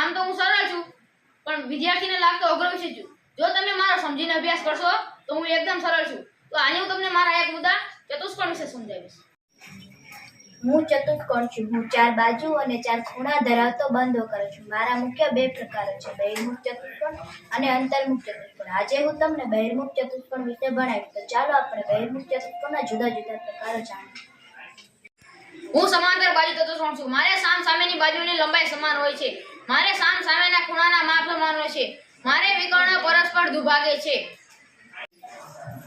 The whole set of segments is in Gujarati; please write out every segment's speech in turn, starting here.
આમ તો હું સરળ છું. પણ વિદ્યાર્થીને લાગતો અઘરો વિષય છું. જો તમે મારો સમજીને અભ્યાસ કરશો તો હું એકદમ સરળ છું. તો આજે હું તમને મારા એક મુદ્દા ચતુષ્કોણ વિશે સમજાવીશ. હું ચતુષ્કોણ છું. હું ચાર બાજુ અને ચાર ખૂણા ધરાવતો બંધો કરું છું. મારા મુખ્ય બે પ્રકારો છે. બહિર્મુખ ચતુષ્કોણ અને અંતર્મુખ ચતુષ્કોણ. આજે હું તમને બહિર્મુખ ચતુષ્કોણ વિશે ભણાવીશ. તો ચાલો આપણે બહિર્મુખ ચતુષ્કોણના જુદા જુદા પ્રકારો જાણીએ. હું સમાંતર બાજુ ચતુષ્કોણ છું. મારે સામ સામે સામેની બાજુની લંબાઈ સમાન હોય છે. મારે સામ સામેના ખૂણાના માપ સમાન છે. મારે વિકર્ણ પરસ્પર દુભાગે છે.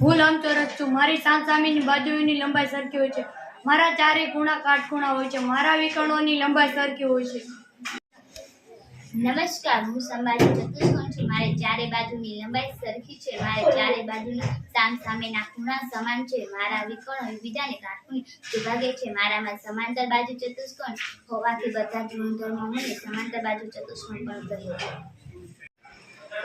હું લંબચોરસ છું. મારી સામ સામેની બાજુની લંબાઈ સરખી હોય છે. મારા ચારે ખૂણા કાટખૂણા હોય છે. મારા વિકર્ણોની લંબાઈ સરખી હોય છે. નમસ્કાર, હું સંભાજી ચતુષ્કોણ છું. મારે ચારે બાજુની લંબાઈ સરખી છે. મારે ચારે બાજુના સામ સામેના ખૂણા સમાન છે. મારા વિકર્ણો એકબીજાને કાટખૂણે વિભાગે છે. મારામાં સમાંતર બાજુ ચતુષ્કોણ હોવાથી બધા જ ગુણધર્મો મને સમાંતર બાજુ ચતુષ્કોણ પણ કહે છે.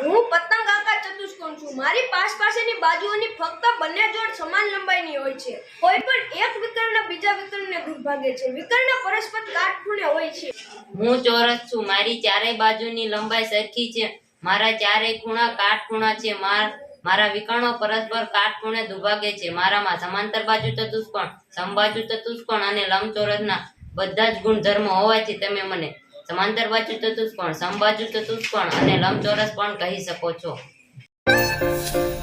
હું પતંગ આકાર ચતુષ્કોણ છું મારી પાસ પાસેની બાજુઓની ફક્ત બંને જોડ સમાન લંબાઈની હોય છે. કોઈ પણ એક વિકર્ણ બીજા વિકર્ણને દુર્ભાગે છે. વિકર્ણ પરસ્પર કાટખૂણે હોય છે. હું ચોરસ છું. મારી ચારેય બાજુની લંબાઈ સરખી છે. મારા ચારેય ખૂણા કાટખૂણા છે. માર મારા વિકર્ણો પરસ્પર કાટખૂણે દુભાગે છે. મારામાં સમાંતર બાજુ ચતુષ્કોણ, સમબાજુ ચતુષ્કોણ અને લંબચોરસના બધા જ ગુણધર્મો હોવાથી તમે મને સમાંતર બાજુ ચતુષ્કોણ, સમબાજુ ચતુષ્કોણ અને લંબચોરસ પણ કહી શકો છો. Bye.